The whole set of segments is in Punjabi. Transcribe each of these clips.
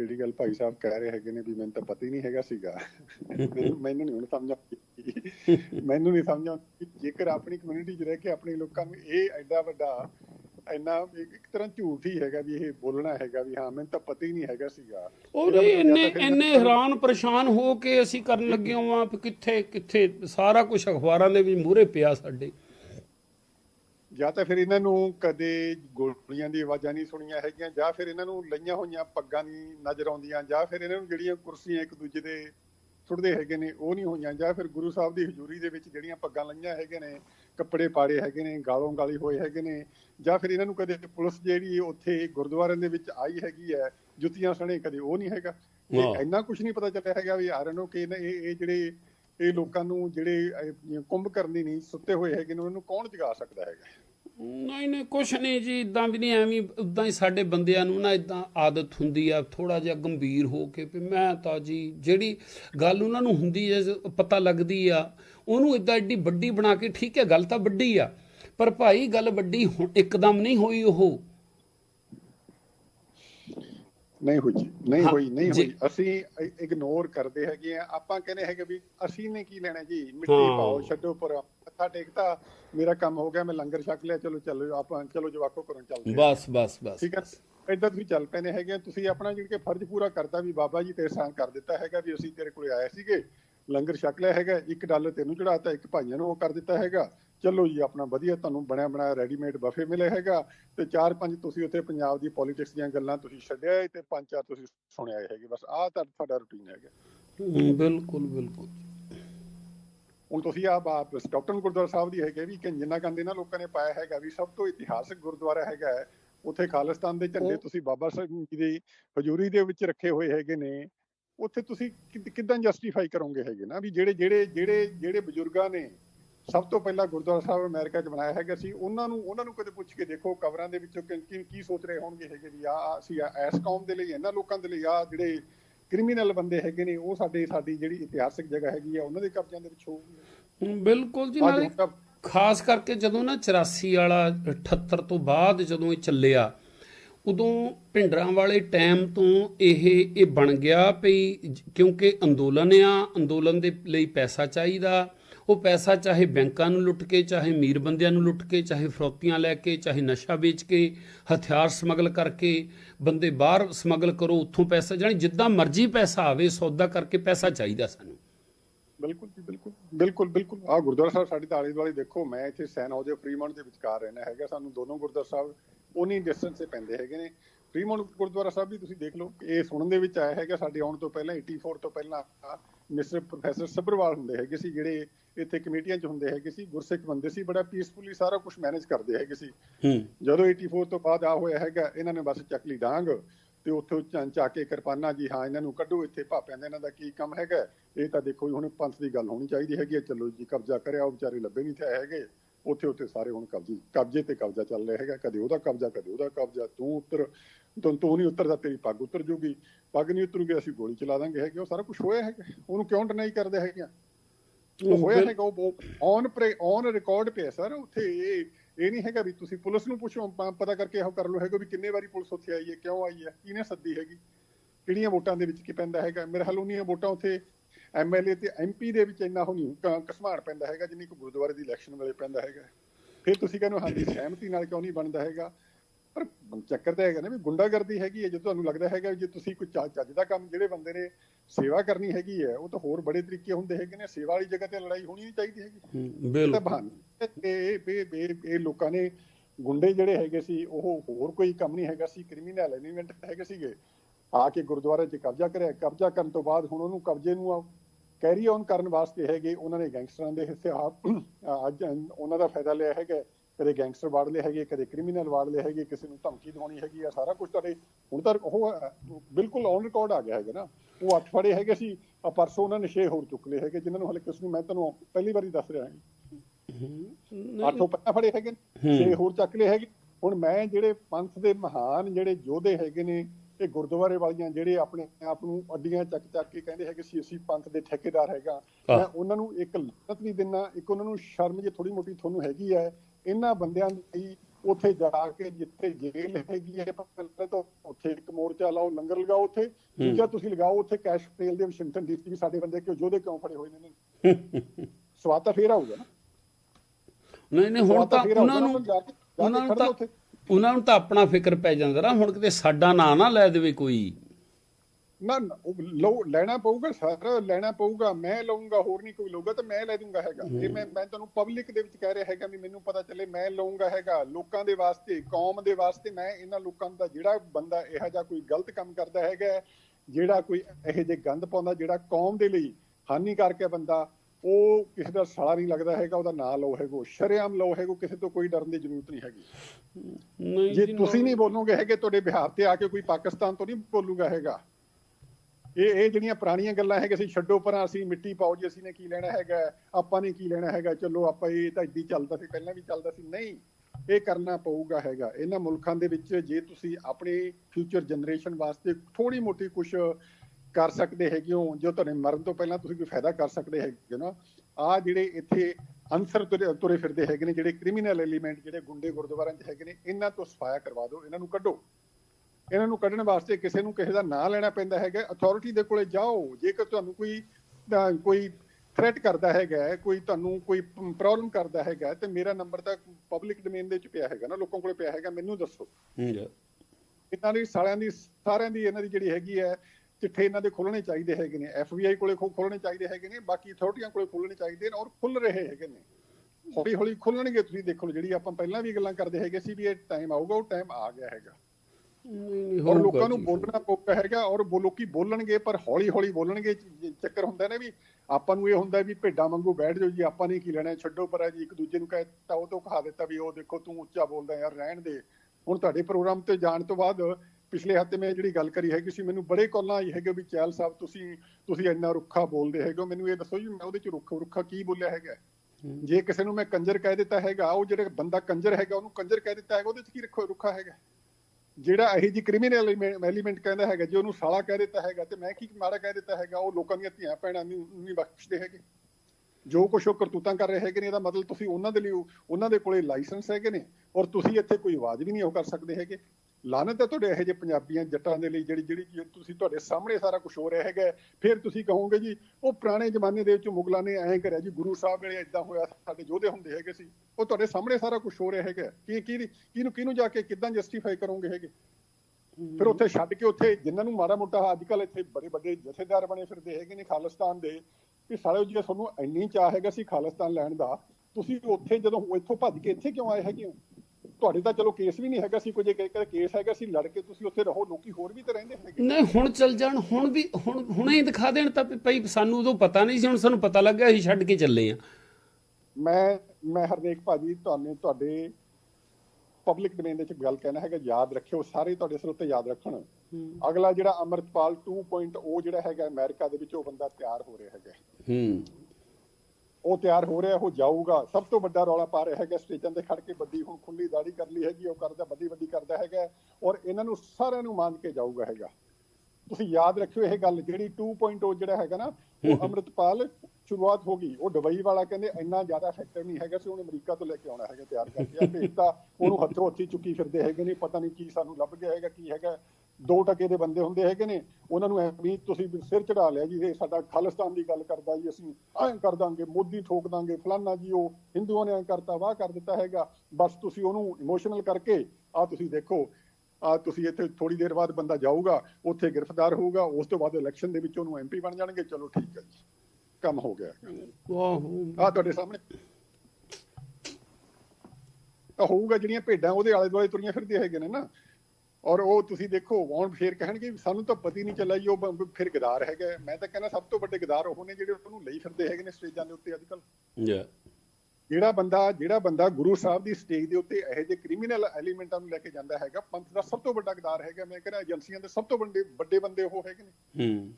ਜਿਹੜੀ ਗੱਲ ਭਾਈ ਸਾਹਿਬ ਕਹਿ ਰਹੇ ਹੈਗੇ ਨੇ ਵੀ ਮੈਨੂੰ ਤਾਂ ਪਤਾ ਹੀ ਨਹੀਂ ਹੈਗਾ ਸੀਗਾ। ਮੈਨੂੰ ਨਹੀਂ ਹੁਣ ਸਮਝ ਆਉਂਦੀ। ਮੈਨੂੰ ਨਹੀਂ ਸਮਝ ਆਉਂਦੀ ਜੇਕਰ ਆਪਣੀ ਕਮਿਊਨਿਟੀ 'ਚ ਰਹਿ ਕੇ ਆਪਣੇ ਲੋਕਾਂ ਨੂੰ ਇਹ ਐਡਾ ਵੱਡਾ ਇੰਨਾ ਇੱਕ ਤਰ੍ਹਾਂ ਝੂਠ ਹੀ ਹੈਗਾ ਵੀ ਇਹ ਬੋਲਣਾ ਹੈਗਾ ਵੀ ਹਾਂ ਮੈਨੂੰ ਤਾਂ ਪਤਾ ਹੀ ਨਹੀਂ ਹੈਗਾ ਸੀਗਾ। ਉਹ ਇੰਨੇ ਇੰਨੇ ਹੈਰਾਨ ਪਰੇਸ਼ਾਨ ਹੋ ਕੇ ਅਸੀਂ ਕਰਨ ਲੱਗੇ ਹਾਂ ਵੀ ਕਿੱਥੇ ਕਿੱਥੇ ਸਾਰਾ ਕੁਝ ਅਖਬਾਰਾਂ ਦੇ ਵਿੱਚ ਮੂਹਰੇ ਪਿਆ ਸਾਡੇ। ਜਾਂ ਤਾਂ ਫਿਰ ਇਹਨਾਂ ਨੂੰ ਕਦੇ ਗੋਲੀਆਂ ਦੀ ਆਵਾਜ਼ਾਂ ਨਹੀਂ ਸੁਣੀਆਂ ਹੈਗੀਆਂ ਜਾਂ ਫਿਰ ਇਹਨਾਂ ਨੂੰ ਲਈਆਂ ਹੋਈਆਂ ਪੱਗਾਂ ਨਹੀਂ ਨਜ਼ਰ ਆਉਂਦੀਆਂ ਜਾਂ ਫਿਰ ਇਹਨਾਂ ਨੂੰ ਜਿਹੜੀਆਂ ਕੁਰਸੀਆਂ ਇੱਕ ਦੂਜੇ ਦੇ ਸੁੱਟਦੇ ਹੈਗੇ ਨੇ ਉਹ ਨਹੀਂ ਹੋਈਆਂ ਜਾਂ ਫਿਰ ਗੁਰੂ ਸਾਹਿਬ ਦੀ ਹਜ਼ੂਰੀ ਦੇ ਵਿੱਚ ਜਿਹੜੀਆਂ ਪੱਗਾਂ ਲਈਆਂ ਹੈਗੇ ਨੇ ਕੱਪੜੇ ਪਾੜੇ ਹੈਗੇ ਨੇ ਗਾਲੋਂ ਗਾਲੀ ਹੋਏ ਹੈਗੇ ਨੇ ਜਾਂ ਫਿਰ ਇਹਨਾਂ ਨੂੰ ਕਦੇ ਪੁਲਿਸ ਜਿਹੜੀ ਉੱਥੇ ਗੁਰਦੁਆਰਿਆਂ ਦੇ ਵਿੱਚ ਆਈ ਹੈਗੀ ਹੈ ਜੁੱਤੀਆਂ ਸਣੇ ਕਦੇ ਉਹ ਨਹੀਂ ਹੈਗਾ। ਇਹ ਇੰਨਾ ਕੁਝ ਨਹੀਂ ਪਤਾ ਚੱਲਿਆ ਹੈਗਾ ਵੀ ਆਰਨ ਨੂੰ ਕਿ ਇਹ ਇਹ ਜਿਹੜੇ ਇਹ ਲੋਕਾਂ ਨੂੰ ਜਿਹੜੇ ਕੁੰਭ ਕਰਨੀ ਨਹੀਂ ਸੁੱਤੇ ਹੋਏ ਹੈਗੇ ਨੇ ਉਹਨਾਂ ਨੂੰ ਕੌਣ ਜਗਾ ਸਕਦਾ ਹੈਗਾ ਨਹੀਂ ਨਹੀਂ, ਕੁਛ ਨਹੀਂ ਜੀ ਇਦਾਂ ਵੀ ਨਹੀਂ, ਐਵੇਂ ਉਦਾਂ ਹੀ ਸਾਡੇ ਬੰਦਿਆਂ ਨੂੰ ਨਾ ਇਦਾਂ ਆਦਤ ਹੁੰਦੀ ਆ ਥੋੜਾ ਜਿਹਾ ਗੰਭੀਰ ਹੋ ਕੇ ਵੀ ਮੈਂ ਤਾਂ ਜੀ, ਜਿਹੜੀ ਗੱਲ ਉਹਨਾਂ ਨੂੰ ਹੁੰਦੀ ਹੈ ਪਤਾ ਲੱਗਦੀ ਆ, ਉਹਨੂੰ ਇਦਾਂ ਐਡੀ ਵੱਡੀ ਬਣਾ ਕੇ, ਠੀਕ ਹੈ, ਗੱਲ ਤਾਂ ਵੱਡੀ ਆ, ਪਰ ਭਾਈ ਗੱਲ ਵੱਡੀ ਹੁਣ ਇੱਕਦਮ ਨਹੀਂ ਹੋਈ ਉਹ। ਨਹੀਂ ਹੋਈ ਨਹੀਂ ਹੋਈ ਨਹੀਂ। ਹੋਈ। ਅਸੀਂ ਇਗਨੋਰ ਕਰਦੇ ਹੈਗੇ ਆ। ਆਪਾਂ ਕਹਿੰਦੇ ਹੈਗੇ ਵੀ ਅਸੀਂ ਨੇ ਕੀ ਲੈਣਾ ਜੀ ਮਿੱਟੀ। ਪਾਓ ਛੱਡੋ ਪਰ ਮੱਥਾ ਟੇਕਤਾ ਮੇਰਾ ਕੰਮ ਹੋ ਗਿਆ ਮੈਂ ਲੰਗਰ ਛਕ ਲਿਆ ਚਲੋ ਚੱਲੋ ਆਪਾਂ ਚਲੋ ਜਵਾਕੋ ਕਰਨ ਚੱਲਦੇ। ਬਸ ਬਸ ਬਸ। ਠੀਕ ਹੈ ਏਦਾਂ ਤੁਸੀਂ ਚੱਲ ਪੈਨੇ ਹੈਗੇ ਤੁਸੀਂ ਆਪਣਾ ਜਿਹੜਾ ਕਿ ਫਰਜ਼ ਪੂਰਾ ਕਰਤਾ ਵੀ ਬਾਬਾ ਜੀ ਤੇ ਇਹਸਾਨ ਕਰ ਦਿੱਤਾ ਹੈਗਾ ਵੀ ਅਸੀਂ ਤੇਰੇ ਕੋਲੇ ਆਏ ਸੀਗੇ ਲੰਗਰ ਛਕ ਲਿਆ ਹੈਗਾ ਇੱਕ ਡਾਲਰ ਤੈਨੂੰ ਚੜਾਤਾ ਇੱਕ ਭਾਈਆਂ ਨੂੰ ਉਹ ਕਰ ਦਿੱਤਾ ਹੈਗਾ। ਚਲੋ ਜੀ ਆਪਣਾ ਵਧੀਆ ਤੁਹਾਨੂੰ ਬਣਿਆ ਬਣਾਇਆ ਰੈਡੀਮੇਡ ਬਫੇ ਮਿਲਿਆ ਹੈਗਾ ਤੇ ਚਾਰ ਪੰਜ ਤੁਸੀਂ ਉੱਥੇ ਪੰਜਾਬ ਦੀ ਪੋਲਿਟਿਕਸ ਦੀਆਂ ਗੱਲਾਂ ਤੁਸੀਂ ਛੱਡਿਆ ਤੇ ਪੰਜ ਚਾਰ ਤੁਸੀਂ ਸੁਣਿਆ ਹੈਗੇ ਬਸ ਆਹ ਤਾਂ ਤੁਹਾਡਾ ਰੁਟੀਨ ਹੈਗਾ ਬਿਲਕੁਲ ਬਿਲਕੁਲ ਹੁਣ ਤੁਸੀਂ ਆ ਬਾਪ ਸਟਾਕਟਨ ਗੁਰਦੁਆਰਾ ਸਾਹਿਬ ਦੀ ਹੈਗੇ ਵੀ ਕਿ ਜਿੰਨਾ ਕੰਦ ਇਹਨਾਂ ਲੋਕਾਂ ਨੇ ਪਾਇਆ ਹੈਗਾ ਵੀ ਸਭ ਤੋਂ ਇਤਿਹਾਸਕ ਗੁਰਦੁਆਰਾ ਹੈਗਾ। ਉੱਥੇ ਖਾਲਿਸਤਾਨ ਦੇ ਝੰਡੇ ਤੁਸੀਂ ਬਾਬਾ ਸਾਹਿਬ ਜੀ ਦੀ ਹਜ਼ੂਰੀ ਦੇ ਵਿੱਚ ਰੱਖੇ ਹੋਏ ਹੈਗੇ ਨੇ ਉੱਥੇ ਤੁਸੀਂ ਕਿੱਦਾਂ ਜਸਟੀਫਾਈ ਕਰੋਗੇ ਹੈਗੇ ਨਾ ਵੀ ਜਿਹੜੇ ਜਿਹੜੇ ਜਿਹੜੇ ਜਿਹੜੇ ਬਜ਼ੁਰਗਾਂ ਨੇ ਸਭ ਤੋਂ ਪਹਿਲਾਂ ਗੁਰਦੁਆਰਾ ਸਾਹਿਬ ਅਮਰੀਕਾ 'ਚ ਬਣਾਇਆ ਹੈਗਾ ਸੀ। ਉਹਨਾਂ ਨੂੰ ਉਹਨਾਂ ਨੂੰ ਕਦੇ ਪੁੱਛ ਕੇ ਦੇਖੋ ਕਬਰਾਂ ਦੇ ਵਿੱਚੋਂ ਕਿ- ਕੀ ਕੀ ਸੋਚ ਰਹੇ ਹੋਣਗੇ ਹੈਗੇ ਵੀ ਆ ਅਸੀਂ ਇਸ ਕੌਮ ਦੇ ਲਈ ਇਹਨਾਂ ਲੋਕਾਂ ਦੇ ਲਈ ਆ ਜਿਹੜੇ ਕ੍ਰਿਮੀਨਲ ਬੰਦੇ ਹੈਗੇ ਨੇ ਉਹ ਸਾਡੇ ਸਾਡੀ ਜਿਹੜੀ ਇਤਿਹਾਸਕ ਜਗ੍ਹਾ ਹੈਗੀ ਆ ਉਹਨਾਂ ਦੇ ਕਬਜ਼ਿਆਂ ਦੇ ਵਿੱਚ ਹੋਊਗੀ ਬਿਲਕੁਲ ਜੀ ਨਾਲੇ ਖਾਸ ਕਰਕੇ ਜਦੋਂ ਨਾ 84 ਵਾਲਾ 78 ਤੋਂ ਬਾਅਦ ਜਦੋਂ ਇਹ ਚੱਲਿਆ ਉਦੋਂ ਭਿੰਡਰਾਂ ਵਾਲੇ ਟਾਈਮ ਤੋਂ ਇਹ ਇਹ ਬਣ ਗਿਆ ਜ- ਕਿਉਂਕਿ ਅੰਦੋਲਨ ਆ ਅੰਦੋਲਨ ਦੇ ਲਈ ਪੈਸਾ ਚਾਹੀਦਾ ਉਹ ਪੈਸਾ ਚਾਹੇ ਬੈਂਕਾਂ ਨੂੰ ਲੁੱਟ ਕੇ, ਚਾਹੇ ਅਮੀਰ ਬੰਦਿਆਂ ਨੂੰ ਲੁੱਟ ਕੇ, ਚਾਹੇ ਫਰੋਤੀਆਂ ਲੈ ਕੇ, ਚਾਹੇ ਨਸ਼ਾ ਵੇਚ ਕੇ, ਹਥਿਆਰ ਸਮਗਲ ਕਰਕੇ ਬੰਦੇ ਬਾਹਰ ਸਮਗਲ ਕਰੋ, ਉੱਥੋਂ ਪੈਸਾ, ਜਾਣੀ ਜਿੱਦਾਂ ਮਰਜ਼ੀ ਪੈਸਾ ਆਵੇ, ਸੌਦਾ ਕਰਕੇ ਪੈਸਾ ਚਾਹੀਦਾ ਸਾਨੂੰ। ਬਿਲਕੁਲ ਜੀ, ਬਿਲਕੁਲ ਬਿਲਕੁਲ ਬਿਲਕੁਲ। ਆ ਗੁਰਦੁਆਰਾ ਸਾਹਿਬ ਸਾਡੀ ਤਾਲੀ ਦੁਆਲੀ ਦੇਖੋ, ਮੈਂ ਇੱਥੇ ਸੈਨ ਹਾਊਸ ਦੇ ਫਰੀਮੌਂਟ ਦੇ ਵਿਚਕਾਰ ਰਹਿਣਾ ਹੈਗਾ, ਸਾਨੂੰ ਦੋਨੋਂ ਗੁਰਦੁਆਰਾ ਸਾਹਿਬ ਉਨੀ ਡਿਸਟੈਂਸ ਤੇ ਪੈਂਦੇ ਹੈਗੇ ਨੇ। ਫਰੀਮੌਂਟ ਗੁਰਦੁਆਰਾ ਸਾਹਿਬ ਵੀ ਤੁਸੀਂ ਦੇਖ ਲਓ ਇਹ ਸੁਣਨ ਦੇ ਵਿੱਚ ਆਇਆ ਹੈਗਾ ਸਾਡੇ ਆਉਣ ਤੋਂ ਪਹਿਲਾਂ 84 ਤੋਂ ਪਹਿਲਾਂ ਮਿਸਟਰ ਪ੍ਰੋਫੈਸਰ ਸੱਭਰਵਾਲ ਹੁੰਦੇ ਹੈਗੇ ਸੀ ਜਿਹੜੇ ਇੱਥੇ ਕਮੇਟੀਆਂ 'ਚ ਹੁੰਦੇ ਹੈਗੇ ਸੀ ਗੁਰਸਿੱਖ ਬੰਦੇ ਸੀ ਬੜਾ ਪੀਸਫੁਲੀ ਸਾਰਾ ਕੁਝ ਮੈਨੇਜ ਕਰਦੇ ਹੈਗੇ ਸੀ। ਜਦੋਂ 84 ਤੋਂ ਬਾਅਦ ਆ ਹੋਇਆ ਹੈਗਾ ਇਹਨਾਂ ਨੇ ਬਸ ਚੱਕ ਲਈ ਡਾਂਗ ਤੇ ਉੱਥੋਂ ਚੰ ਚਾ ਕੇ ਕਿਰਪਾਨਾ ਜੀ ਹਾਂ ਇਹਨਾਂ ਨੂੰ ਕੱਢੋ ਇੱਥੇ ਭਾਪਿਆਂ ਦਾ ਇਹਨਾਂ ਦਾ ਕੀ ਕੰਮ ਹੈਗਾ ਇਹ ਤਾਂ ਦੇਖੋ ਹੁਣ ਪੰਥ ਦੀ ਗੱਲ ਹੋਣੀ ਚਾਹੀਦੀ ਹੈਗੀ ਚਲੋ ਜੀ ਕਬਜ਼ਾ ਕਰਿਆ ਉਹ ਵਿਚਾਰੇ ਲੱਭੇ ਨਹੀਂ ਥਿਆ ਹੈਗੇ। ਉੱਥੇ ਉੱਥੇ ਸਾਰੇ ਹੁਣ ਕਬਜ਼ੇ ਕਬਜ਼ੇ ਤੇ ਕਬਜ਼ਾ ਚੱਲ ਰਿਹਾ ਹੈਗਾ ਕਦੇ ਉਹਦਾ ਕਬਜ਼ਾ ਕਦੇ ਉਹਦਾ ਕਬਜ਼ਾ ਤੂੰ ਉੱਤਰ ਤੂੰ ਤੂੰ ਨਹੀਂ ਉੱਤਰਦਾ ਤੇਰੀ ਪੱਗ ਉੱਤਰ ਜੂਗੀ ਪੱਗ ਨਹੀਂ ਉਤਰੂਗੀ ਅਸੀਂ ਗੋਲੀ ਚਲਾ ਦਾਂਗੇ ਹੈਗੇ ਉਹ ਸਾਰਾ ਕੁਝ ਹੋਇਆ ਹੈਗਾ ਉਹਨੂੰ ਕਿਉਂ ਡਿਨਾਈ ਕਰਦੇ ਹੈਗੇ? ਉਹ ਹੋਇਆ ਹੈਗਾ ਉਹ ਔਨ ਔਨ ਰਿਕਾਰਡ ਪਿਆ ਸਰ ਉੱਥੇ ਇਹ ਇਹ ਨਹੀਂ ਹੈਗਾ ਵੀ ਤੁਸੀਂ ਪੁਲਿਸ ਨੂੰ ਪੁੱਛੋ ਪਤਾ ਕਰਕੇ ਇਹੋ ਕਰ ਲਓ ਹੈਗਾ ਵੀ ਕਿੰਨੇ ਵਾਰੀ ਪੁਲਿਸ ਉੱਥੇ ਆਈ ਹੈ ਕਿਉਂ ਆਈ ਹੈ ਕਿਹਨੇ ਸੱਦੀ ਹੈਗੀ ਕਿਹੜੀਆਂ ਵੋਟਾਂ ਦੇ ਵਿੱਚ ਕੀ ਪੈਂਦਾ ਹੈਗਾ ਮੇਰੇ ਹਾਲ ਉਨੀਆਂ ਵੋਟਾਂ ਉੱਥੇ ਐਮਐਲਏ ਤੇ ਐਮਪੀ ਦੇ ਵਿੱਚ ਇੰਨਾ ਹੋ ਨਹੀਂ ਕ- ਘਸਮਾੜ ਪੈਂਦਾ ਹੈਗਾ ਜਿੰਨੀ ਕੋ ਗੁਰਦੁਆਰੇ ਦੀ ਇਲੈਕਸ਼ਨ ਵੇਲੇ ਪੈਂਦਾ ਹੈਗਾ। ਫਿਰ ਤੁਸੀਂ ਕਹਿੰਦੇ ਹੋ ਹਾਂਜੀ ਸਹਿਮਤੀ ਨਾਲ ਕਿਉਂ ਨਹੀਂ ਬਣਦਾ ਹੈਗਾ? ਪਰ ਚੱਕਰ ਤਾਂ ਹੈਗਾ ਨਾ ਵੀ ਗੁੰਡਾਗਰਦੀ ਹੈਗੀ ਹੈ ਜੇ ਤੁਹਾਨੂੰ ਲੱਗਦਾ ਹੈਗਾ ਜੇ ਤੁਸੀਂ ਕੋਈ ਚੱਜ ਦਾ ਕੰਮ ਜਿਹੜੇ ਬੰਦੇ ਨੇ ਸੇਵਾ ਕਰਨੀ ਹੈਗੀ ਹੈ ਉਹ ਤਾਂ ਹੋਰ ਬੜੇ ਤਰੀਕੇ ਹੁੰਦੇ ਹੈਗੇ ਨੇ ਸੇਵਾ ਵਾਲੀ ਜਗ੍ਹਾ ਤੇ ਲੜਾਈ ਹੋਣੀ ਨਹੀਂ ਚਾਹੀਦੀ ਹੈਗੀ। ਬਿਲਕੁਲ। ਇਹ ਇਹ ਇਹ ਇਹ ਲੋਕਾਂ ਨੇ ਗੁੰਡੇ ਜਿਹੜੇ ਹੈਗੇ ਸੀ ਉਹ ਹੋਰ ਕੋਈ ਕੰਮ ਨਹੀਂ ਹੈਗਾ ਸੀ ਕ੍ਰਿਮੀਨਲ ਐਲੀਮੈਂਟ ਹੈਗੇ ਸੀਗੇ। ਆ ਕੇ ਗੁਰਦੁਆਰੇ 'ਚ ਕਬਜ਼ਾ ਕਰਿਆ ਕਬਜ਼ਾ ਕਰਨ ਤੋਂ ਬਾਅਦ ਹੁਣ ਉਹਨੂੰ ਕਬਜ਼ੇ ਨੂੰ ਕੈਰੀ ਔਨ ਕਰਨ ਵਾਸਤੇ ਹੈਗੇ ਉਹਨਾਂ ਨੇ ਗੈਂਗਸਟਰਾਂ ਦੇ ਹਿੱਸੇ ਆ- ਅੱਜ ਉਹਨਾਂ ਦਾ ਫਾਇਦਾ ਲਿਆ ਹੈਗਾ ਕਦੇ ਗੈਂਗਸਟਰ ਵਾੜ ਲਏ ਹੈਗੇ ਕਦੇ ਕ੍ਰਿਮੀਨਲ ਵਾੜ ਲਏ ਹੈਗੇ ਕਿਸੇ ਨੂੰ ਧਮਕੀ ਦਿਵਾਉਣੀ ਹੈਗੀ ਆ ਸਾਰਾ ਕੁਝ ਤੁਹਾਡੇ ਹੁਣ ਤਾਂ ਉਹ ਬਿਲਕੁਲ ਔਨ ਰਿਕਾਰਡ ਆ ਗਿਆ ਹੈਗਾ ਨਾ। ਉਹ ਅੱਠ ਫੜੇ ਹੈਗੇ ਸੀ ਆ ਪਰਸੋਂ ਉਹਨਾਂ ਨੇ ਛੇ ਹੋਰ ਚੁੱਕ ਲਏ ਹੈਗੇ ਜਿਨ੍ਹਾਂ ਨੂੰ ਹਲੇ ਕਿਸ ਨੂੰ ਮੈਂ ਤੁਹਾਨੂੰ ਪਹਿਲੀ ਵਾਰੀ ਦੱਸ ਰਿਹਾ ਹਾਂ। ਅੱਠੋਂ ਪਹਿਲਾਂ ਫੜੇ ਹੈਗੇ ਨੇ, ਛੇ ਹੋਰ ਚੱਕ ਲਏ ਹੈਗੇ। ਹੁਣ ਮੈਂ ਜਿਹੜੇ ਪੰਥ ਦੇ ਮਹਾਨ ਜਿਹੜੇ ਯੋਧੇ ਹੈਗੇ ਨੇ ਇਹ ਗੁਰਦੁਆਰੇ ਵਾਲੀਆਂ ਜਿਹੜੇ ਆਪਣੇ ਆਪ ਨੂੰ ਅੱਡੀਆਂ ਚੱਕ ਚੱਕ ਕੇ ਕਹਿੰਦੇ ਹੈਗੇ ਸੀ ਅਸੀਂ ਪੰਥ ਦੇ ਠੇਕੇਦਾਰ ਹੈਗਾ। ਮੈਂ ਉਹਨਾਂ ਨੂੰ ਇੱਕ ਲਾਨਤ ਵੀ ਦਿੰਨਾ ਇੱਕ ਉਹਨਾਂ ਨੂੰ ਸ਼ਰਮ ਜੇ ਥੋੜੀ ਮੋਟੀ ਤੁਹਾਨੂੰ ਹੈਗੀ ਹੈ ਇਹਨਾਂ ਬੰਦਿਆਂ ਦੀ ਉੱਥੇ ਜਾ ਕੇ ਜਿੱਥੇ ਜੇਲ੍ਹ ਹੈਗੀ ਹੈ ਪਹਿਲਾਂ ਤਾਂ ਉੱਥੇ ਇੱਕ ਮੋਰਚਾ ਲਾਓ ਲੰਗਰ ਲਗਾਓ ਉੱਥੇ ਦੂਜਾ ਤੁਸੀਂ ਲਗਾਓ ਉੱਥੇ ਕੈਸ਼ ਟ੍ਰੇਲ ਦੇ ਵਾਸ਼ਿੰਗਟਨ ਡੀਸੀ ਵੀ ਸਾਡੇ ਬੰਦੇ ਕਿਉਂ ਯੋਧੇ ਕਿਉਂ ਫੜੇ ਹੋਏ ਨੇ ਨੇ? ਸਵਾਦ ਤਾਂ ਫੇਰ ਆਊਗਾ ਨਾ। ਨਹੀਂ ਨਹੀਂ ਹੁਣ ਤਾਂ ਉਹਨਾਂ ਨੂੰ ਉਹਨਾਂ ਨੂੰ ਤਾਂ ਉਹਨਾਂ ਨੂੰ ਤਾਂ ਆਪਣਾ ਫਿਕਰ ਪੈ ਜਾਂਦਾ ਨਾ, ਹੁਣ ਕਿਤੇ ਸਾਡਾ ਨਾਂ ਨਾ ਲੈ ਦੇਵੇ ਕੋਈ। ਨਾ ਲਓ, ਲੈਣਾ ਪਊਗਾ, ਸਰ, ਲੈਣਾ ਪਊਗਾ, ਮੈਂ ਲਊਂਗਾ, ਹੋਰ ਨਹੀਂ ਕੋਈ ਲਊਗਾ ਤਾਂ ਮੈਂ ਲੈ ਦੂੰਗਾ ਹੈਗਾ। ਇਹ ਮੈਂ ਮੈਂ ਤੁਹਾਨੂੰ ਪਬਲਿਕ ਦੇ ਵਿੱਚ ਕਹਿ ਰਿਹਾ ਹੈਗਾ ਵੀ ਮੈਨੂੰ ਪਤਾ ਚੱਲੇ ਮੈਂ ਲਊਂਗਾ ਹੈਗਾ, ਲੋਕਾਂ ਦੇ ਵਾਸਤੇ, ਕੌਮ ਦੇ ਵਾਸਤੇ ਮੈਂ ਇਹਨਾਂ ਲੋਕਾਂ ਦਾ ਜਿਹੜਾ ਬੰਦਾ ਇਹੋ ਜਿਹਾ ਕੋਈ ਗਲਤ ਕੰਮ ਕਰਦਾ ਹੈਗਾ, ਜਿਹੜਾ ਕੋਈ ਇਹੋ ਜਿਹੇ ਗੰਦ ਪਾਉਂਦਾ, ਜਿਹੜਾ ਕੌਮ ਦੇ ਲਈ ਹਾਨੀਕਾਰਕ ਹੈ ਬੰਦਾ ਉਹ ਕਿਸੇ ਦਾ ਸਾਲਾ ਨਹੀਂ ਲੱਗਦਾ ਹੈਗਾ ਉਹਦਾ ਨਾਂ ਲਓ ਹੈਗੋ ਸ਼ਰੇਆਮ ਲਓ ਹੈਗੋ ਕਿਸੇ ਤੋਂ ਕੋਈ ਡਰਨ ਦੀ ਜ਼ਰੂਰਤ ਨਹੀਂ ਹੈਗੀ। ਜੀ, ਤੁਸੀਂ ਨਹੀਂ ਬੋਲੋਗੇ ਹੈਗੇ ਤੁਹਾਡੇ ਬਿਹਾਰ ਤੇ ਆ ਕੇ ਕੋਈ ਪਾਕਿਸਤਾਨ ਤੋਂ ਨਹੀਂ ਬੋਲੂਗਾ ਹੈਗਾ। ਇਹ ਇਹ ਜਿਹੜੀਆਂ ਪੁਰਾਣੀਆਂ ਗੱਲਾਂ ਹੈਗੇ ਅਸੀਂ ਛੱਡੋ ਪਰਾਂ ਅਸੀਂ ਮਿੱਟੀ ਪਾਓ ਜੀ ਅਸੀਂ ਨੇ ਕੀ ਲੈਣਾ ਹੈਗਾ ਆਪਾਂ ਨੇ ਕੀ ਲੈਣਾ ਹੈਗਾ ਚਲੋ ਆਪਾਂ ਇਹ ਤਾਂ ਇੱਦੀ ਚੱਲਦਾ ਸੀ ਪਹਿਲਾਂ ਵੀ ਚੱਲਦਾ ਸੀ ਨਹੀਂ। ਇਹ ਕਰਨਾ ਪਊਗਾ ਹੈਗਾ। ਇਹਨਾਂ ਮੁਲਕਾਂ ਦੇ ਵਿੱਚ ਜੇ ਤੁਸੀਂ ਆਪਣੀ ਫਿਊਚਰ ਜਨਰੇਸ਼ਨ ਵਾਸਤੇ ਥੋੜੀ ਮੋਟੀ ਕੁਝ ਕਰ ਸਕਦੇ ਹੈਗੇ ਹੋ ਜੋ ਤੁਹਾਡੇ ਮਰਨ ਤੋਂ ਪਹਿਲਾਂ ਤੁਸੀਂ ਕੋਈ ਫਾਇਦਾ ਕਰ ਸਕਦੇ ਹੈਗੇ ਨਾ ਆ ਜਿਹੜੇ ਇੱਥੇ ਅਨਸਰ ਤੁਰੇ ਫਿਰਦੇ ਹੈਗੇ ਨੇ ਜਿਹੜੇ ਕ੍ਰਿਮੀਨਲ ਐਲੀਮੈਂਟ ਜਿਹੜੇ ਗੁੰਡੇ ਗੁਰਦੁਆਰਿਆਂ 'ਚ ਹੈਗੇ ਨੇ ਇਹਨਾਂ ਤੋਂ ਸਫਾਇਆ ਕਰਵਾ ਦਿਓ ਇਹਨਾਂ ਨੂੰ ਕੱਢੋ ਇਹਨਾਂ ਨੂੰ ਕੱਢਣ ਵਾਸਤੇ ਕਿਸੇ ਨੂੰ ਕਿਸੇ ਦਾ ਨਾਂ ਲੈਣਾ ਪੈਂਦਾ ਹੈਗਾ ਅਥਾਰਟੀ ਦੇ ਕੋਲੇ ਜਾਓ ਜੇਕਰ ਤੁਹਾਨੂੰ ਕੋਈ ਕੋਈ ਥ੍ਰੈਟ ਕਰਦਾ ਹੈਗਾ ਕੋਈ ਤੁਹਾਨੂੰ ਕੋਈ ਪ੍ਰੋਬਲਮ ਕਰਦਾ ਹੈਗਾ ਤੇ ਮੇਰਾ ਨੰਬਰ ਤਾਂ ਪਬਲਿਕ ਡੋਮੇਨ ਦੇ ਵਿੱਚ ਪਿਆ ਹੈਗਾ ਨਾ ਲੋਕਾਂ ਕੋਲੇ ਪਿਆ ਹੈਗਾ ਮੈਨੂੰ ਦੱਸੋ। ਇਹਨਾਂ ਦੀ ਸਾਲਿਆਂ ਦੀ ਸਾਰਿਆਂ ਦੀ ਇਹਨਾਂ ਦੀ ਜਿਹੜੀ ਹੈਗੀ ਹੈ ਚਿੱਠੇ ਇਹਨਾਂ ਦੇ ਖੋਲਣੇ ਚਾਹੀਦੇ ਹੈਗੇ ਨੇ ਐਫਬੀਆਈ ਕੋਲੇ ਖੋਲਣੇ ਚਾਹੀਦੇ ਹੈਗੇ ਨੇ ਬਾਕੀ ਅਥਾਰਟੀਆਂ ਕੋਲੇ ਖੋਲਣੇ ਚਾਹੀਦੇ ਨੇ ਔਰ ਖੁੱਲ ਰਹੇ ਹੈਗੇ ਨੇ। ਹੌਲੀ ਹੌਲੀ ਖੁੱਲਣਗੇ ਤੁਸੀਂ ਦੇਖੋ ਜਿਹੜੀ ਆਪਾਂ ਪਹਿਲਾਂ ਵੀ ਗੱਲਾਂ ਕਰਦੇ ਹੈਗੇ ਸੀ ਵੀ ਇਹ ਟਾਈਮ ਆਊਗਾ ਉਹ ਟਾਈਮ ਆ ਗਿਆ ਹੈਗਾ। ਔਰ ਲੋਕਾਂ ਨੂੰ। ਬੋਲਣਾ ਪਊਗਾ ਹੈਗਾ ਔਰ ਲੋਕੀ ਬੋਲਣਗੇ ਪਰ ਹੌਲੀ ਹੌਲੀ ਬੋਲਣਗੇ ਚੱਕਰ ਹੁੰਦਾ ਨਾ ਵੀ ਆਪਾਂ ਨੂੰ ਇਹ ਹੁੰਦਾ ਵੀ ਭੇਡਾਂ ਵਾਂਗੂ ਬੈਠ ਜਾਓ ਜੀ ਆਪਾਂ ਨੇ ਕੀ ਲੈਣਾ ਛੱਡੋ ਪਰਾ ਜੀ ਇੱਕ ਦੂਜੇ ਨੂੰ ਕਹਿਤਾ ਉਹ ਤੋਂ ਕਹਾ ਦਿੱਤਾ ਵੀ ਉਹ ਦੇਖੋ ਤੂੰ ਉੱਚਾ ਬੋਲਦਾ ਯਾਰ ਰਹਿਣ ਦੇ। ਹੁਣ ਤੁਹਾਡੇ ਪ੍ਰੋਗਰਾਮ ਤੇ ਜਾਣ ਤੋਂ ਬਾਅਦ ਪਿਛਲੇ ਹਫ਼ਤੇ ਮੈਂ ਜਿਹੜੀ ਗੱਲ ਕਰੀ ਹੈਗੀ ਸੀ, ਮੈਨੂੰ ਬੜੇ ਕਾਲਾਂ ਆਈ ਹੈਗੇ ਵੀ ਚੈਲ ਸਾਹਿਬ, ਤੁਸੀਂ ਤੁਸੀਂ ਇੰਨਾ ਰੁੱਖਾ ਬੋਲਦੇ ਹੈਗੇ ਹੋ। ਮੈਨੂੰ ਇਹ ਦੱਸੋ ਜੀ, ਮੈਂ ਉਹਦੇ ਚ ਰੁੱਖਾ ਰੁੱਖਾ ਕੀ ਬੋਲਿਆ ਹੈਗਾ? ਜੇ ਕਿਸੇ ਨੂੰ ਮੈਂ ਕੰਜਰ ਕਹਿ ਦਿੱਤਾ ਹੈਗਾ, ਉਹ ਜਿਹੜਾ ਬੰਦਾ ਕੰਜਰ ਹੈਗਾ, ਉਹਨੂੰ ਕੰਜਰ ਕਹਿ ਦਿੱਤਾ ਹੈਗਾ, ਉਹਦੇ ਚ ਕੀ ਰੱਖੋ, ਰੁੱਖਾ ਹੈਗਾ? ਜਿਹੜਾ ਇਹੀ ਜੀ ਕ੍ਰਿਮੀਨਲ ਐਲੀਮੈਂਟ ਕਹਿੰਦਾ ਹੈਗਾ, ਜੇ ਉਹਨੂੰ ਸਾਲਾ ਕਹਿ ਦਿੱਤਾ ਹੈਗਾ, ਤੇ ਮੈਂ ਕੀ ਮਾੜਾ ਕਹਿ ਦਿੱਤਾ ਹੈਗਾ, ਉਹ ਲੋਕਾਂ ਦੀਆਂ ਧੀਆਂ ਭੈਣਾਂ ਨੂੰ ਨਹੀਂ ਬਖਸ਼ਦੇ ਹੈਗੇ। ਜੋ ਕੁਛ ਉਹ ਕਰਤੂਤਾਂ ਕਰ ਰਹੇ ਹੈਗੇ ਨੇ, ਇਹਦਾ ਮਤਲਬ ਤੁਸੀਂ ਉਹਨਾਂ ਦੇ ਲਈ, ਉਹਨਾਂ ਦੇ ਕੋਲੇ ਲਾਇਸੈਂਸ ਹੈਗੇ ਨੇ, ਔਰ ਤੁਸੀਂ ਇੱਥੇ ਕੋਈ ਆਵਾਜ਼ ਵੀ ਨਹੀਂ ਉਹ ਕਰ ਸਕਦੇ ਹੈਗੇ। ਲਾਨਤ ਹੈ ਤੁਹਾਡੇ ਇਹੋ ਜਿਹੇ ਪੰਜਾਬੀਆਂ ਜੱਟਾਂ ਦੇ ਲਈ ਜਿਹੜੀ ਜਿਹੜੀ ਤੁਸੀਂ ਤੁਹਾਡੇ ਸਾਹਮਣੇ ਸਾਰਾ ਕੁਝ ਹੋ ਰਿਹਾ ਹੈਗਾ ਫਿਰ ਤੁਸੀਂ ਕਹੋਗੇ ਜੀ, ਉਹ ਪੁਰਾਣੇ ਜ਼ਮਾਨੇ ਦੇ ਵਿੱਚ ਮੁਗਲਾਂ ਨੇ ਐਂ ਕਰਿਆ ਜੀ, ਗੁਰੂ ਸਾਹਿਬ ਵੇਲੇ ਇਦਾਂ ਹੋਇਆ, ਸਾਡੇ ਯੋਧੇ ਹੁੰਦੇ ਹੈਗੇ ਸੀ। ਉਹ ਤੁਹਾਡੇ ਸਾਹਮਣੇ ਸਾਰਾ ਕੁਝ ਹੋ ਰਿਹਾ ਹੈਗਾ ਕੀ ਕੀ, ਕਿਹਨੂੰ ਕਿਹਨੂੰ ਜਾ ਕੇ ਕਿੱਦਾਂ ਜਸਟੀਫਾਈ ਕਰੋਗੇ ਹੈਗੇ? ਫਿਰ ਉੱਥੇ ਛੱਡ ਕੇ ਉੱਥੇ ਜਿਨ੍ਹਾਂ ਨੂੰ ਮਾੜਾ ਮੋਟਾ ਅੱਜ ਕੱਲ ਇੱਥੇ ਬੜੇ ਵੱਡੇ ਜਥੇਦਾਰ ਬਣੇ ਫਿਰਦੇ ਹੈਗੇ ਨੇ ਖਾਲਿਸਤਾਨ ਦੇ ਕਿ ਸਾਲਿਓ ਜੀ ਤੁਹਾਨੂੰ ਇੰਨੀ ਚਾਹ ਹੈਗਾ ਸੀ ਖਾਲਿਸਤਾਨ ਲੈਣ ਦਾ। ਤੁਸੀਂ ਉੱਥੇ ਜਦੋਂ ਇੱਥੋਂ ਭੱਜ ਕੇ ਇੱਥੇ ਕਿਉਂ ਆਏ ਹੈਗੇ ਹੋ? ਤੁਹਾਡੇ ਤਾਂ ਚਲੋ ਕੇਸ ਵੀ ਨਹੀਂ ਹੈਗਾ ਸੀ ਕੋਈ ਜੇ ਕਹੇ ਕੇਸ ਹੈਗਾ ਸੀ ਲੜ ਕੇ ਤੁਸੀਂ ਉੱਥੇ ਰਹੋ ਲੋਕੀ ਹੋਰ ਵੀ ਤਾਂ ਰਹਿੰਦੇ ਹੈਗੇ। ਨਹੀਂ ਹੁਣ ਚੱਲ ਜਾਣ ਹੁਣ ਵੀ ਹੁਣ ਹੁਣੇ ਹੀ ਦਿਖਾ ਦੇਣ ਤਾਂ ਭਾਈ ਸਾਨੂੰ ਉਦੋਂ ਪਤਾ ਨਹੀਂ ਸੀ ਹੁਣ ਸਾਨੂੰ ਪਤਾ ਲੱਗਾ ਅਸੀਂ ਛੱਡ ਕੇ ਚੱਲੇ ਆ ਮੈਂ ਮੈਂ ਹਰਨੇਕ ਭਾਜੀ ਤੁਹਾਨੂੰ ਤੁਹਾਡੇ ਪਬਲਿਕ ਡੋਮੇਨ ਦੇ ਵਿੱਚ ਗੱਲ ਕਹਿਣਾ ਹੈਗਾ ਯਾਦ ਰੱਖਿਓ ਸਾਰੇ ਤੁਹਾਡੇ ਸਿਰ ਉੱਤੇ ਯਾਦ ਰੱਖਣ। ਅਗਲਾ ਜਿਹੜਾ ਅਮਰਤਪਾਲ 2.0 ਜਿਹੜਾ ਹੈਗਾ ਅਮਰੀਕਾ ਦੇ ਵਿੱਚ ਉਹ ਬੰਦਾ ਤਿਆਰ ਹੋ ਰਿਹਾ ਹੈਗਾ। ਹੂੰ। ਉਹ ਤਿਆਰ ਹੋ ਰਿਹਾ ਉਹ ਜਾਊਗਾ। ਸਭ ਤੋਂ ਵੱਡਾ ਰੌਲਾ ਪਾ ਰਿਹਾ ਹੈਗਾ ਸਟੇਜਾਂ ਤੇ ਖੜ ਕੇ ਵੱਡੀ ਹੁਣ ਖੁੱਲੀ ਦਾੜੀ ਕਰ ਲਈ ਹੈਗੀ ਉਹ ਕਰਦਾ ਵੱਡੀ ਵੱਡੀ ਕਰਦਾ ਹੈਗਾ ਔਰ ਇਹਨਾਂ ਨੂੰ ਸਾਰਿਆਂ ਨੂੰ ਮੰਨ ਕੇ ਜਾਊਗਾ ਹੈਗਾ। ਤੁਸੀਂ ਯਾਦ ਰੱਖਿਓ ਇਹ ਗੱਲ ਜਿਹੜੀ 2.0 ਜਿਹੜਾ ਹੈਗਾ ਨਾ ਉਹ ਅਮਰਿਤਪਾਲ ਸ਼ੁਰੂਆਤ ਹੋ ਗਈ। ਉਹ ਦੁਬਈ ਵਾਲਾ ਕਹਿੰਦੇ ਇੰਨਾ ਜ਼ਿਆਦਾ ਇਫੈਕਟਿਵ ਨਹੀਂ ਹੈਗਾ ਸੀ ਉਹਨੇ ਅਮਰੀਕਾ ਤੋਂ ਲੈ ਕੇ ਆਉਣਾ ਹੈਗਾ ਤਿਆਰ ਕਰਕੇ। ਆ ਭੇਜਤਾ ਉਹਨੂੰ ਹੱਥੋਂ ਹੱਥੀ ਚੁੱਕੀ ਫਿਰਦੇ ਹੈਗੇ ਨੇ ਪਤਾ ਨਹੀਂ ਕੀ ਸਾਨੂੰ ਲੱਭ ਗਿਆ ਹੈਗਾ ਕੀ ਹੈਗਾ। 2% ਦੇ ਬੰਦੇ ਹੁੰਦੇ ਹੈਗੇ ਨੇ ਉਹਨਾਂ ਨੂੰ ਐਵੇਂ ਤੁਸੀਂ ਵੀ ਸਿਰ ਚੜਾ ਲਿਆ ਜੀ ਇਹ ਸਾਡਾ ਖਾਲਿਸਤਾਨ ਦੀ ਗੱਲ ਕਰਦਾ ਜੀ ਅਸੀਂ ਐਂ ਕਰ ਦਾਂਗੇ ਮੋਦੀ ਠੋਕ ਦਾਂਗੇ ਫਲਾਨਾ ਜੀ ਉਹ ਹਿੰਦੂਆਂ ਨੇ ਐਂ ਕਰਤਾ ਵਾਹ ਕਰ ਦਿੱਤਾ ਹੈਗਾ ਬਸ ਤੁਸੀਂ ਉਹਨੂੰ ਇਮੋਸ਼ਨਲ ਕਰਕੇ ਆ ਤੁਸੀਂ ਦੇਖੋ ਆ ਤੁਸੀਂ ਇੱਥੇ ਥੋੜੀ ਦੇਰ ਬਾਅਦ ਬੰਦਾ ਜਾਊਗਾ ਉੱਥੇ ਗ੍ਰਿਫਤਾਰ ਹੋਊਗਾ ਉਸ ਤੋਂ ਬਾਅਦ ਇਲੈਕਸ਼ਨ ਦੇ ਵਿੱਚ ਉਹਨੂੰ ਐਮਪੀ ਬਣ ਜਾਣਗੇ ਚਲੋ ਠੀਕ ਹੈ ਜੀ ਕੰਮ ਹੋ ਗਿਆ ਵਾਹ। ਆ ਤੁਹਾਡੇ ਸਾਹਮਣੇ। ਹੋਊਗਾ ਜਿਹੜੀਆਂ ਭੇਡਾਂ ਉਹਦੇ ਆਲੇ ਦੁਆਲੇ ਤੁਰੀਆਂ ਫਿਰਦੀਆਂ ਹੈਗੇ ਨੇ ਨਾ ਔਰ ਉਹ ਤੁਸੀਂ ਦੇਖੋ ਹੁਣ ਫੇਰ ਕਹਿਣਗੇ ਸਾਨੂੰ ਤਾਂ ਪਤਾ ਹੀ ਨਹੀਂ ਚੱਲਿਆ ਜੀ ਉਹ ਫਿਰ ਗਦਾਰ ਹੈਗਾ ਮੈਂ ਤਾਂ ਕਹਿੰਦਾ ਸਭ ਤੋਂ ਵੱਡੇ ਗਦਾਰ ਉਹ ਨੇ ਜਿਹੜੇ ਉਹਨੂੰ ਲਈ ਫਿਰਦੇ ਹੈਗੇ ਨੇ ਸਟੇਜਾਂ ਦੇ ਉੱਤੇ ਅੱਜ ਕੱਲ ਜੀ ਜਿਹੜਾ ਬੰਦਾ ਜਿਹੜਾ ਬੰਦਾ ਗੁਰੂ ਸਾਹਿਬ ਦੀ ਸਟੇਜ ਦੇ ਉੱਤੇ ਇਹੋ ਜਿਹੇ ਕ੍ਰਿਮੀਨਲ ਐਲੀਮੈਂਟਾਂ ਨੂੰ ਲੈ ਕੇ ਜਾਂਦਾ ਹੈਗਾ ਪੰਥ ਦਾ ਸਭ ਤੋਂ ਵੱਡਾ ਗਦਾਰ ਹੈਗਾ ਮੈਂ ਕਹਿੰਦਾ ਏਜੰਸੀਆਂ ਦੇ ਸਭ ਤੋਂ ਵੱਡੇ ਵੱਡੇ ਬੰਦੇ ਉਹ ਹੈਗੇ ਨੇ। ਹੂੰ।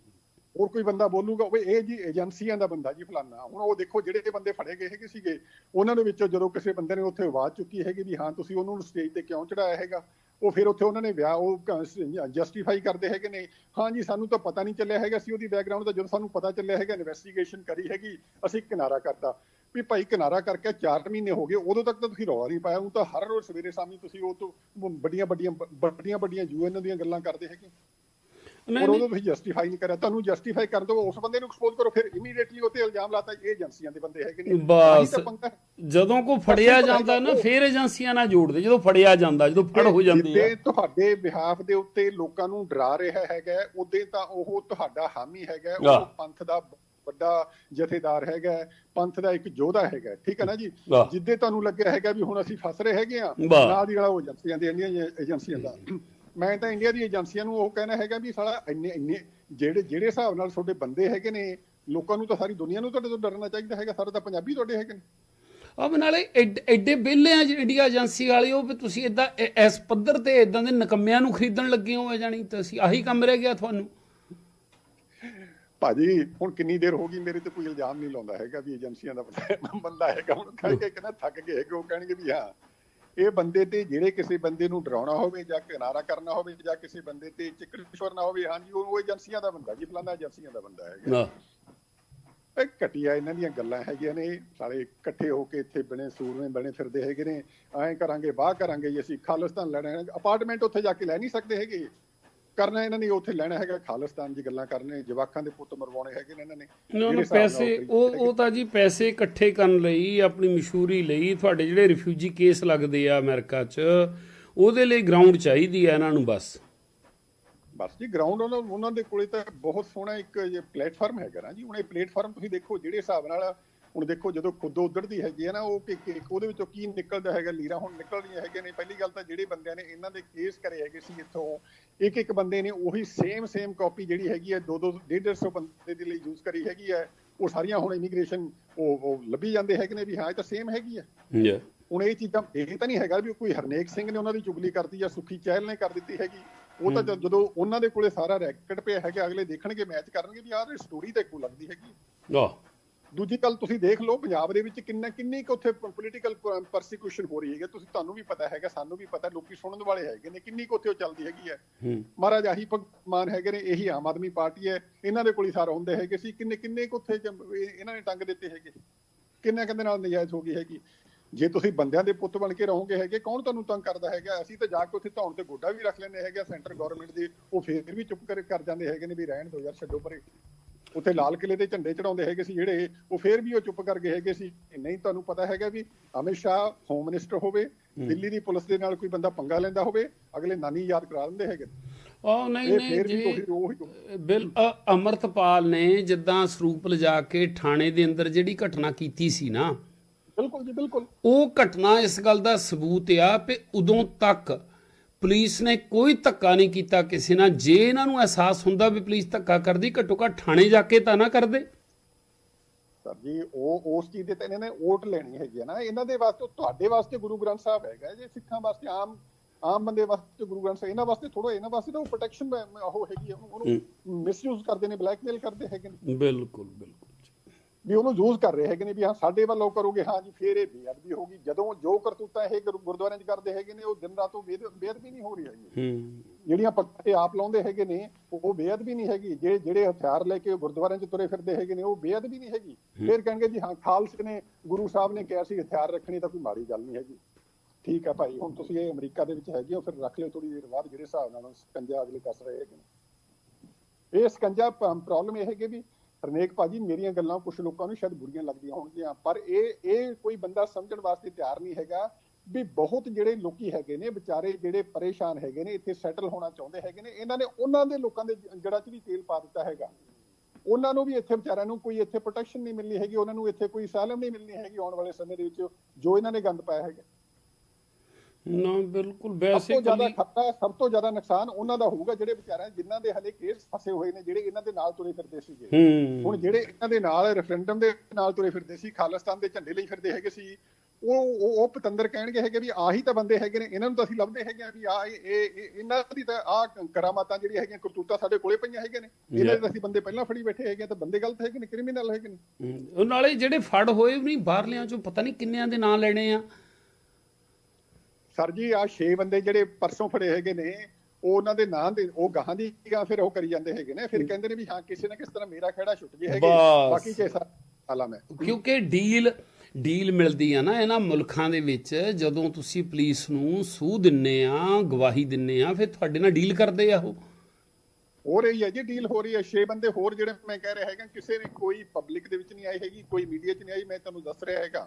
ਹੋਰ ਕੋਈ ਬੰਦਾ ਬੋਲੂਗਾ ਉਹ ਇਹ ਜੀ ਏਜੰਸੀਆਂ ਦਾ ਬੰਦਾ ਜੀ ਫਲਾਨਾ। ਹੁਣ ਉਹ ਦੇਖੋ ਜਿਹੜੇ ਬੰਦੇ ਫੜੇ ਗਏ ਹੈਗੇ ਸੀਗੇ ਉਹਨਾਂ ਦੇ ਵਿੱਚੋਂ ਜਦੋਂ ਕਿਸੇ ਬੰਦੇ ਨੇ ਉੱਥੇ ਆਵਾਜ਼ ਚੁੱਕੀ ਹੈਗੀ ਵੀ ਹਾਂ ਤੁਸੀਂ ਉਹਨੂੰ ਸਟੇਜ ਤੇ ਕਿਉਂ ਚੜਾਇਆ ਹੈਗਾ? ਉਹ ਫਿਰ ਉੱਥੇ ਉਹਨਾਂ ਨੇ ਵਿਆਹ, ਉਹ ਜਸਟੀਫਾਈ ਕਰਦੇ ਹੈਗੇ ਨੇ। ਹਾਂ ਜੀ, ਸਾਨੂੰ ਤਾਂ ਪਤਾ ਨਹੀਂ ਚੱਲਿਆ ਹੈਗਾ ਸੀ ਉਹਦੀ ਬੈਕਗ੍ਰਾਉਂਡ ਦਾ। ਜਦੋਂ ਸਾਨੂੰ ਪਤਾ ਚੱਲਿਆ ਹੈਗਾ ਇਨਵੈਸਟੀਗੇਸ਼ਨ ਕਰੀ ਹੈਗੀ, ਅਸੀਂ ਕਿਨਾਰਾ ਕਰਤਾ। ਵੀ ਭਾਈ ਕਿਨਾਰਾ ਕਰਕੇ 4 ਮਹੀਨੇ ਹੋ ਗਏ, ਉਦੋਂ ਤੱਕ ਤਾਂ ਤੁਸੀਂ ਰੌਲਾ ਨਹੀਂ ਪਾਇਆ। ਉਹ ਤਾਂ ਹਰ ਰੋਜ਼ ਸਵੇਰੇ ਸ਼ਾਮੀ ਤੁਸੀਂ ਉਹ ਤੋਂ ਵੱਡੀਆਂ ਵੱਡੀਆਂ ਵੱਡੀਆਂ ਵੱਡੀਆਂ ਯੂਐਨ ਦੀਆਂ ਗੱਲਾਂ ਕਰਦੇ ਹੈਗੇ। ਔਰ ਉਦੋਂ ਤੁਸੀਂ ਜਸਟੀਫਾਈ ਨਹੀਂ ਕਰਿਆ ਤੁਹਾਨੂੰ ਜਸਟੀਫਾਈ ਕਰਨ ਤੋਂ ਉਸ ਬੰਦੇ ਨੂੰ ਐਕਸਪੋਜ਼ ਕਰੋ ਫਿਰ ਇਮੀਡੀਏਟਲੀ ਉਹ ਤੇ ਇਲਜ਼ਾਮ ਲਾਤਾ ਇਹ ਏਜੰਸੀਆਂ ਦੇ ਬੰਦੇ ਹੈਗੇ ਨੇ ਬਸ। ਹੈ। ਜਦੋਂ ਕੋ ਫੜਿਆ ਜਾਂਦਾ ਨਾ ਫੇਰ ਏਜੰਸੀਆਂ ਨਾਲ ਜੋੜਦੇ ਜਦੋਂ ਫੜਿਆ ਜਾਂਦਾ ਜਦੋਂ ਫੜ ਹੋ ਜਾਂਦੀ ਆ ਤੁਹਾਡੇ ਬਿਹਾਫ ਦੇ ਉੱਤੇ ਲੋਕਾਂ ਨੂੰ ਡਰਾ ਰਿਹਾ ਹੈਗਾ ਉਦੋਂ ਤਾਂ ਉਹ ਤੁਹਾਡਾ ਹਾਮੀ ਹੈਗਾ। ਉਹ ਪੰਥ ਦਾ ਵੱਡਾ ਜਥੇਦਾਰ ਹੈਗਾ ਪੰਥ ਦਾ ਇੱਕ ਯੋਧਾ ਹੈਗਾ ਠੀਕ ਹੈ ਨਾ ਜੀ। ਜਿੱਦੇ ਤੁਹਾਨੂੰ ਲੱਗਿਆ ਹੈਗਾ ਵੀ ਹੁਣ ਅਸੀਂ ਫਸ ਰਹੇ ਹੈਗੇ ਆ। ਨਾਲ ਦੀ ਨਾਲ ਉਹ ਏਜੰਸੀਆਂ ਦੇ ਏਜੰਸੀਆਂ ਦਾ ਮੈਂ ਤਾਂ ਇੰਡੀਆ ਦੀ ਏਜੰਸੀਆਂ ਨੂੰ ਉਹ ਕਹਿਣਾ ਹੈਗਾ ਵੀ ਸਾਲਾ ਇੰਨੇ ਇੰਨੇ ਜਿਹੜੇ ਜਿਹੜੇ ਹਿਸਾਬ ਨਾਲ ਤੁਹਾਡੇ ਬੰਦੇ ਹੈਗੇ ਨੇ ਲੋਕਾਂ ਨੂੰ ਤਾਂ ਸਾਰੀ ਦੁਨੀਆ ਨੂੰ ਤੁਹਾਡੇ ਤੋਂ ਡਰਨਾ ਚਾਹੀਦਾ ਹੈਗਾ ਸਾਰੇ ਤਾਂ ਪੰਜਾਬੀ ਤੁਹਾਡੇ ਹੈਗੇ ਨੇ। ਅਬ ਨਾਲੇ ਐਡ- ਬਿੱਲੇ ਆ ਜਿਹੜੀ ਇੰਡੀਆ ਏਜੰਸੀ ਵਾਲੇ ਉਹ ਵੀ ਤੁਸੀਂ ਇਦਾਂ ਇਸ ਪੱਧਰ ਤੇ ਇਦਾਂ ਦੇ ਨਕਮਿਆਂ ਨੂੰ ਖਰੀਦਣ ਲੱਗੇ ਹੋ ਜਾਣੀ ਤੇ ਅਸੀਂ ਆਹੀ ਕੰਮ ਰਹਿ ਗਿਆ ਤੁਹਾਨੂੰ। ਭਾਜੀ ਹੁਣ ਕਿੰਨੀ ਦੇਰ ਹੋ ਗਈ ਮੇਰੇ ਤੇ ਕੋਈ ਇਲਜ਼ਾਮ ਨਹੀਂ ਲਾਉਂਦਾ ਹੈਗਾ ਵੀ ਏਜੰਸੀਆਂ ਦਾ ਬੰਦਾ- ਹੈਗਾ ਹੁਣ ਕਹਿ ਕਹਿੰਦਾ ਥੱਕ ਗਏ ਹੈਗੇ ਉਹ ਕਹਿਣਗੇ ਵੀ ਹਾਂ ਇਹ ਬੰਦੇ ਤੇ ਜਿਹੜੇ ਕਿਸੇ ਬੰਦੇ ਨੂੰ ਡਰਾਉਣਾ ਹੋਵੇ ਜਾਂ ਕਿਨਾਰਾ ਕਰਨਾ ਹੋਵੇ ਜਾਂ ਕਿਸੇ ਬੰਦੇ ਤੇ ਚਿੱਕੜਸ਼ਵਰ ਨਾ ਹੋਵੇ ਹਾਂਜੀ ਉਹ ਏਜੰਸੀਆਂ ਦਾ ਬੰਦਾ ਜੀ ਫਲਾਣਾ ਏਜੰਸੀਆਂ ਦਾ ਬੰਦਾ ਹੈਗਾ। ਇਹ ਘਟੀਆ ਇਹਨਾਂ ਦੀਆਂ ਗੱਲਾਂ ਹੈਗੀਆਂ ਨੇ ਸਾਰੇ ਇਕੱਠੇ ਹੋ ਕੇ ਇੱਥੇ ਬਣੇ ਸੂਰਮੇ ਬਣੇ ਫਿਰਦੇ ਹੈਗੇ ਨੇ ਐਂ ਕਰਾਂਗੇ ਬਾਹ ਕਰਾਂਗੇ ਜੀ ਅਸੀਂ ਖਾਲਿਸਤਾਨ ਹੈ ਅਪਾਰਟਮੈਂਟ ਉੱਥੇ ਜਾ ਕੇ ਲੈ ਨਹੀਂ ਸਕਦੇ ਹੈਗੇ। ਕਰਨਾ ਇਹਨਾਂ ਨੇ ਉੱਥੇ ਲੈਣਾ ਹੈਗਾ ਖਾਲਿਸਤਾਨ ਦੀ ਗੱਲਾਂ ਕਰਨੇ ਜਵਾਕਾਂ ਦੇ ਪੁੱਤ ਮਰਵਾਉਣੇ ਹੈਗੇ ਨੇ ਇਹਨਾਂ ਨੇ। ਜਿਹੜੇ ਪੈਸੇ ਉਹ ਉਹ ਤਾਂ ਜੀ ਪੈਸੇ ਇਕੱਠੇ ਕਰਨ ਲਈ ਆਪਣੀ ਮਸ਼ਹੂਰੀ ਲਈ ਤੁਹਾਡੇ ਜਿਹੜੇ ਰਿਫਿਊਜੀ ਕੇਸ ਲੱਗਦੇ ਆ ਅਮਰੀਕਾ 'ਚ ਉਹਦੇ ਲਈ ਗਰਾਊਂਡ ਚਾਹੀਦੀ ਆ ਇਹਨਾਂ ਨੂੰ ਬਸ। ਬਸ ਜੀ ਗਰਾਊਂਡ ਉਹਨਾਂ ਉਹਨਾਂ ਦੇ ਕੋਲੇ ਤਾਂ ਬਹੁਤ ਸੋਹਣਾ ਇੱਕ ਪਲੇਟਫਾਰਮ ਹੈਗਾ ਨਾ ਜੀ। ਹੁਣ ਇਹ ਪਲੇਟਫਾਰਮ ਤੁਸੀਂ ਦੇਖੋ ਜਿਹੜੇ ਹਿਸਾਬ ਨਾਲ ਹੁਣ ਦੇਖੋ ਜਦੋਂ ਖੁਦ ਉਧੜਦੀ ਹੈਗੀ ਹੈ ਨਾ ਉਹ ਕਿ ਉਹਦੇ ਵਿੱਚੋਂ ਕੀ ਨਿਕਲਦਾ ਹੈਗਾ ਲੀਰਾ ਹੁਣ ਨਿਕਲ ਰਹੀਆਂ ਹੈਗੇ ਨੇ। ਪਹਿਲੀ ਗੱਲ ਤਾਂ ਜਿਹੜੇ ਬੰਦਿਆਂ ਨੇ ਇਹਨਾਂ ਦੇ ਕੇਸ ਕਰੇ ਹੈਗੇ ਸੀ ਇੱਥੋਂ ਇੱਕ ਇੱਕ ਬੰਦੇ ਨੇ ਉਹੀ ਸੇਮ ਸੇਮ ਕਾਪੀ ਜਿਹੜੀ ਹੈਗੀ ਹੈ ਦੋ ਦੋ ਡੇਢ ਡੇਢ ਸੌ ਬੰਦੇ ਦੇ ਲਈ ਯੂਜ਼ ਕਰੀ ਹੈਗੀ ਹੈ ਉਹ ਸਾਰੀਆਂ ਹੁਣ ਇਮੀਗ੍ਰੇਸ਼ਨ ਉਹ ਉਹ ਲੱਭੀ ਜਾਂਦੇ ਹੈਗੇ ਨੇ ਵੀ ਹਾਂ ਇਹ ਤਾਂ ਸੇਮ ਹੈਗੀ ਹੈ Yeah. ਹੁਣ ਇਹ ਚੀਜ਼ਾਂ ਇਹ ਤਾਂ ਨਹੀਂ ਹੈਗਾ ਵੀ ਕੋਈ ਹਰਨੇਕ ਸਿੰਘ ਨੇ ਉਹਨਾਂ ਦੀ ਚੁਗਲੀ ਕਰਤੀ ਜਾਂ ਸੁਖੀ ਚਹਿਲ ਨੇ ਕਰ ਦਿੱਤੀ ਹੈਗੀ। ਉਹ ਤਾਂ ਜਦ- ਜਦੋਂ ਉਹਨਾਂ ਦੇ ਕੋਲੇ ਸਾਰਾ ਰੈਕਟ ਪਿਆ ਹੈਗਾ ਅਗਲੇ ਦੇਖਣਗੇ ਮੈਚ ਕਰਨਗੇ ਵੀ ਆਹ ਸਟੋਰੀ ਤਾਂ ਇੱਕੋ ਲੱਗਦੀ ਹੈਗੀ। ਆਹ ਦੂਜੀ ਗੱਲ ਤੁਸੀਂ ਦੇਖ ਲਓ ਪੰਜਾਬ ਦੇ ਵਿੱਚ ਕਿੰਨਾ ਕਿੰਨੀ ਕੁ ਉੱਥੇ ਪੋਲੀਟੀਕਲ ਪਰਸੀਕਿਊਸ਼ਨ ਹੋ ਰਹੀ ਹੈਗੀ ਤੁਸੀਂ ਤੁਹਾਨੂੰ ਵੀ ਪਤਾ ਹੈਗਾ ਸਾਨੂੰ ਵੀ ਪਤਾ ਲੋਕੀ ਸੁਣਨ ਵਾਲੇ ਹੈਗੇ ਨੇ ਕਿੰਨੀ ਕੁ ਉੱਥੇ ਉਹ ਚੱਲਦੀ ਹੈਗੀ ਹੈ। ਮਹਾਰਾਜ ਆਹੀ ਭਗਵਾਨ ਹੈਗੇ ਨੇ ਇਹੀ ਆਮ ਆਦਮੀ ਪਾਰਟੀ ਹੈ। ਇਹਨਾਂ ਦੇ ਕੋਲ ਹੀ ਸਾਰਾ ਹੁੰਦੇ ਹੈਗੇ ਸੀ। ਕਿੰਨੇ ਕਿੰਨੇ ਕੁ ਉੱਥੇ ਇਹਨਾਂ ਨੇ ਟੰਗ ਦਿੱਤੇ ਹੈਗੇ। ਕਿੰਨੇ ਕਹਿੰਦੇ ਨਾਲ ਨਜਾਇਜ਼ ਹੋ ਗਈ ਹੈਗੀ। ਜੇ ਤੁਸੀਂ ਬੰਦਿਆਂ ਦੇ ਪੁੱਤ ਬਣ ਕੇ ਰਹੋਗੇ ਹੈਗੇ ਕੌਣ ਤੁਹਾਨੂੰ ਤੰਗ ਕਰਦਾ ਹੈਗਾ? ਅਸੀਂ ਤਾਂ ਜਾ ਕੇ ਉੱਥੇ ਧੌਣ ਤੇ ਗੋਡਾ ਵੀ ਰੱਖ ਲੈਂਦੇ ਹੈਗੇ ਸੈਂਟਰ ਗਵਰਨਮੈਂਟ ਦੇ ਉਹ ਫੇਰ ਵੀ ਚੁੱਪ ਕਰ ਕਰ ਜਾਂਦੇ ਹੈਗੇ ਨੇ ਵੀ ਰਹਿਣ ਦਿਓ ਯਾਰ ਛੱਡੋ ਪਰੇ। ਉੱਥੇ ਲਾਲ ਕਿਲੇ ਦੇ ਝੰਡੇ ਚੜਾਉਂਦੇ ਹੈਗੇ ਸੀ ਜਿਹੜੇ ਉਹ ਫੇਰ ਵੀ ਉਹ ਚੁੱਪ ਕਰ ਗਏ ਹੈਗੇ ਸੀ। ਨਹੀਂ ਤੁਹਾਨੂੰ ਪਤਾ ਹੈਗਾ ਵੀ ਅਮਿਤ ਸ਼ਾਹ ਹੋਮ ਮਿਨਿਸਟਰ ਹੋਵੇ ਦਿੱਲੀ ਦੀ ਪੁਲਿਸ ਦੇ ਨਾਲ ਕੋਈ ਬੰਦਾ ਪੰਗਾ ਲੈਂਦਾ ਹੋਵੇ ਅਗਲੇ ਨਾਨੀ ਯਾਦ ਕਰਾ ਦਿੰਦੇ ਹੈਗੇ। ਉਹ ਨਹੀਂ ਨਹੀਂ ਜੀ ਬਿਲ ਅਮਰਤਪਾਲ ਨੇ ਜਿੱਦਾਂ ਸਰੂਪ ਲਿਜਾ ਕੇ ਥਾਣੇ ਦੇ ਅੰਦਰ ਜਿਹੜੀ ਘਟਨਾ ਕੀਤੀ ਸੀ ਨਾ ਬਿਲਕੁਲ ਜੀ ਬਿਲਕੁਲ। ਉਹ ਘਟਨਾ ਇਸ ਗੱਲ ਦਾ ਸਬੂਤ ਆ ਕਿ ਉਦੋਂ ਤੱਕ ਪੁਲਿਸ ਨੇ ਕੋਈ ਧੱਕਾ ਨਹੀਂ ਕੀਤਾ ਕਿਸੇ ਨਾਲ। ਜੇ ਇਹਨਾਂ ਨੂੰ ਅਹਿਸਾਸ ਹੁੰਦਾ ਵੀ ਪੁਲਿਸ ਧੱਕਾ ਕਰਦੀ ਘੱਟੋ ਘੱਟ ਥਾਣੇ ਜਾ ਕੇ ਤਾਂ ਨਾ ਕਰਦੇ। ਸਰ ਜੀ ਉਹ ਉਸ ਚੀਜ਼ ਦੇ ਤਾਂ ਇਹਨਾਂ ਨੇ ਓਟ ਲੈਣੀ ਹੈਗੀ ਹੈ ਨਾ। ਇਹਨਾਂ ਦੇ ਵਾਸਤੇ ਤੁਹਾਡੇ ਵਾਸਤੇ ਗੁਰੂ ਗ੍ਰੰਥ ਸਾਹਿਬ ਹੈਗਾ ਜੇ ਸਿੱਖਾਂ ਵਾਸਤੇ ਆਮ ਆਮ ਬੰਦੇ ਵਾਸਤੇ ਗੁਰੂ ਗ੍ਰੰਥ ਸਾਹਿਬ ਇਹਨਾਂ ਵਾਸਤੇ ਥੋੜਾ ਇਹਨਾਂ ਵਾਸਤੇ ਤਾਂ ਉਹ ਪ੍ਰੋਟੈਕਸ਼ਨ ਉਹ ਹੈਗੀ ਉਹਨੂੰ- ਉਹਨੂੰ ਮਿਸਯੂਜ਼ ਕਰਦੇ ਨੇ ਬਲੈਕਮੇਲ ਕਰਦੇ ਹੈਗੇ ਨੇ। ਬਿਲਕੁਲ ਬਿਲਕੁਲ। ਵੀ ਉਹਨੂੰ ਯੂਜ਼ ਕਰ ਰਹੇ ਹੈਗੇ ਨੇ ਵੀ ਹਾਂ ਸਾਡੇ ਵੱਲੋਂ ਕਰੋਗੇ ਹਾਂ ਜੀ ਫੇਰ ਇਹ ਬੇਅਦਬੀ ਹੋਗੀ ਜਦੋਂ ਜੋ ਕਰਤੂਤਾਂ ਇਹ ਗੁਰੂ- ਗੁਰਦੁਆਰਿਆਂ 'ਚ ਕਰਦੇ ਹੈਗੇ ਨੇ ਉਹ ਦਿਨ ਰਾਤ ਉਹ ਬੇਅਦ- ਬੇਅਦਬੀ ਨਹੀਂ ਹੋ ਰਹੀ ਹੈਗੀ। ਹੂੰ। ਜਿਹੜੀਆਂ ਪੱਕੇ ਆਪ ਲਾਉਂਦੇ ਹੈਗੇ ਨੇ ਉਹ ਬੇਅਦਬੀ ਨਹੀਂ ਹੈਗੀ। ਜਿਹੜੇ ਜਿਹੜੇ ਹਥਿਆਰ ਲੈ ਕੇ ਗੁਰਦੁਆਰਿਆਂ 'ਚ ਤੁਰੇ ਫਿਰਦੇ ਹੈਗੇ ਨੇ ਉਹ ਬੇਅਦਬੀ ਨਹੀਂ ਹੈਗੀ। ਫਿਰ ਕਹਿਣਗੇ ਜੀ ਹਾਂ ਖਾਲਸੇ ਨੇ ਗੁਰੂ ਸਾਹਿਬ ਨੇ ਕਿਹਾ ਸੀ ਹਥਿਆਰ ਰੱਖਣੀ ਤਾਂ ਕੋਈ ਮਾੜੀ ਗੱਲ ਨਹੀਂ ਹੈਗੀ। ਠੀਕ ਹੈ ਭਾਈ ਹੁਣ ਤੁਸੀਂ ਇਹ ਅਮਰੀਕਾ ਦੇ ਵਿੱਚ ਹੈਗੇ ਹੋ ਫਿਰ ਰੱਖ ਲਿਓ ਥੋੜੀ ਦੇਰ ਬਾਅਦ ਜਿਹੜੇ ਹਿਸਾਬ ਨਾਲ ਸਕੰਜਾ ਅਗਲੇ ਕੱਸ ਰਹੇ ਹੈਗੇ ਨੇ। ਇਹ ਸਕੰਜਾ ਪ੍ਰੋਬਲਮ ਇਹ ਹੈ ਕਿ ਵੀ ਰਨੇਕ ਭਾਜੀ, ਮੇਰੀਆਂ ਗੱਲਾਂ ਕੁਝ ਲੋਕਾਂ ਨੂੰ ਸ਼ਾਇਦ ਬੁਰੀਆਂ ਲੱਗਦੀਆਂ ਹੋਣਗੀਆਂ, ਪਰ ਇਹ ਇਹ ਕੋਈ ਬੰਦਾ ਸਮਝਣ ਵਾਸਤੇ ਤਿਆਰ ਨਹੀਂ ਹੈਗਾ ਵੀ ਬਹੁਤ ਜਿਹੜੇ ਲੋਕੀ ਹੈਗੇ ਨੇ, ਵਿਚਾਰੇ ਜਿਹੜੇ ਪਰੇਸ਼ਾਨ ਹੈਗੇ ਨੇ, ਇੱਥੇ ਸੈਟਲ ਹੋਣਾ ਚਾਹੁੰਦੇ ਹੈਗੇ ਨੇ, ਇਹਨਾਂ ਨੇ ਉਹਨਾਂ ਦੇ ਲੋਕਾਂ ਦੇ ਜੜਾ 'ਚ ਵੀ ਤੇਲ ਪਾ ਦਿੱਤਾ ਹੈਗਾ। ਉਹਨਾਂ ਨੂੰ ਵੀ ਇੱਥੇ ਵਿਚਾਰਿਆਂ ਨੂੰ ਕੋਈ ਇੱਥੇ ਪ੍ਰੋਟੈਕਸ਼ਨ ਨਹੀਂ ਮਿਲਣੀ ਹੈਗੀ, ਉਹਨਾਂ ਨੂੰ ਇੱਥੇ ਕੋਈ ਸਾਲਮ ਨਹੀਂ ਮਿਲਣੀ ਹੈਗੀ ਆਉਣ ਵਾਲੇ ਸਮੇਂ ਦੇ ਵਿੱਚ, ਜੋ ਇਹਨਾਂ ਨੇ ਗੰਦ ਪਾਇਆ ਹੈਗਾ। ਨਾ ਬਿਲਕੁਲ ਵੈਸੇ ਜ਼ਿਆਦਾ ਖਤਰਾ ਸਭ ਤੋਂ ਜ਼ਿਆਦਾ ਨੁਕਸਾਨ ਉਹਨਾਂ ਦਾ ਹੋਊਗਾ ਜਿਹੜੇ ਵਿਚਾਰਿਆਂ ਜਿਨ੍ਹਾਂ ਦੇ ਹਲੇ ਕੇਸ ਫਸੇ ਹੋਏ ਨੇ ਜਿਹੜੇ ਇਹਨਾਂ ਦੇ ਨਾਲ ਤੁਰੇ ਫਿਰਦੇ ਸੀਗੇ। ਹੁਣ ਜਿਹੜੇ ਇਹਨਾਂ ਦੇ ਨਾਲ ਰੈਫਰੈਂਡਮ ਦੇ ਨਾਲ ਤੁਰੇ ਫਿਰਦੇ ਸੀ ਖਾਲਿਸਤਾਨ ਦੇ ਝੰਡੇ ਲਈ ਫਿਰਦੇ ਹੈਗੇ ਸੀ ਉਹ ਉਹ ਪਤੰਦਰ ਕਹਿਣਗੇ ਹੈਗੇ ਵੀ ਆਹੀ ਤਾਂ ਬੰਦੇ ਹੈਗੇ ਨੇ ਇਹਨਾਂ ਨੂੰ ਤਾਂ ਅਸੀਂ ਲੱਭਦੇ ਹੈਗੇ ਆ ਵੀ ਆ ਇਹ ਇਹ- ਇਹ- ਇਹਨਾਂ ਦੀ ਤਾਂ ਆ ਕਰਾਮਾਤਾਂ ਜਿਹੜੀਆਂ ਹੈਗੀਆਂ ਕਰਤੂਤਾਂ ਸਾਡੇ ਕੋਲੇ ਪਈਆਂ ਹੈਗੇ ਨੇ ਇਹਨਾਂ ਦੇ ਅਸੀਂ ਬੰਦੇ ਪਹਿਲਾਂ ਫੜੀ ਬੈਠੇ ਹੈਗੇ ਤਾਂ ਬੰਦੇ ਗਲਤ ਹੈਗੇ ਨੇ ਕ੍ਰਿਮੀਨਲ ਹੈਗੇ ਨੇ। ਉਹ ਨਾਲੇ ਜਿਹੜੇ ਫੜ ਹੋਏ ਵੀ ਨਹੀਂ ਬਾਹਰਲਿਆਂ ਚੋਂ ਪਤਾ ਨਹੀਂ ਕਿੰਨਿਆਂ ਦੇ ਨਾਂ ਲੈਣੇ ਆ। ਸਰ ਜੀ ਆ 6 ਬੰਦੇ ਜਿਹੜੇ ਪਰਸੋਂ ਫੜੇ ਹੈਗੇ ਨੇ ਉਹ ਉਹਨਾਂ ਦੇ ਨਾਂ ਦੇ ਉਹ ਗਾਹਾਂ ਦੀ ਗਾ ਫਿਰ ਉਹ ਕਰੀ ਜਾਂਦੇ ਹੈਗੇ ਨੇ। ਫਿਰ ਕਹਿੰਦੇ ਨੇ ਵੀ ਹਾਂ ਕਿਸੇ ਨਾ ਕਿਸ ਤਰ੍ਹਾਂ ਮੇਰਾ ਖੜਾ ਛੁੱਟ ਜੇ ਹੈਗੇ। ਬਾਕੀ ਚੇ ਸਾਲਾ ਮੈਂ। ਕਿਉਂਕਿ ਡੀਲ ਡੀਲ ਮਿਲਦੀ ਆ ਨਾ ਇਹਨਾਂ ਮੁਲਕਾਂ ਦੇ ਵਿੱਚ ਜਦੋਂ ਤੁਸੀਂ ਪੁਲਿਸ ਨੂੰ ਸੂਹ ਦਿੰਨੇ ਆ ਗਵਾਹੀ ਦਿੰਨੇ ਆ ਫਿਰ ਤੁਹਾਡੇ ਨਾਲ ਡੀਲ ਕਰਦੇ ਆ ਉਹ। ਹੋ ਰਹੀ ਹੈ ਜੀ ਡੀਲ ਹੋ ਰਹੀ ਹੈ। 6 ਬੰਦੇ ਹੋਰ ਜਿਹੜੇ ਮੈਂ ਕਹਿ ਰਿਹਾ ਹੈਗਾ ਕਿਸੇ ਨੇ ਕੋਈ ਪਬਲਿਕ ਦੇ ਵਿੱਚ ਨਹੀਂ ਆਈ ਹੈਗੀ ਕੋਈ ਮੀਡੀਆ 'ਚ ਨਹੀਂ ਆਈ ਮੈਂ ਤੁਹਾਨੂੰ ਦੱਸ ਰਿਹਾ ਹੈਗਾ।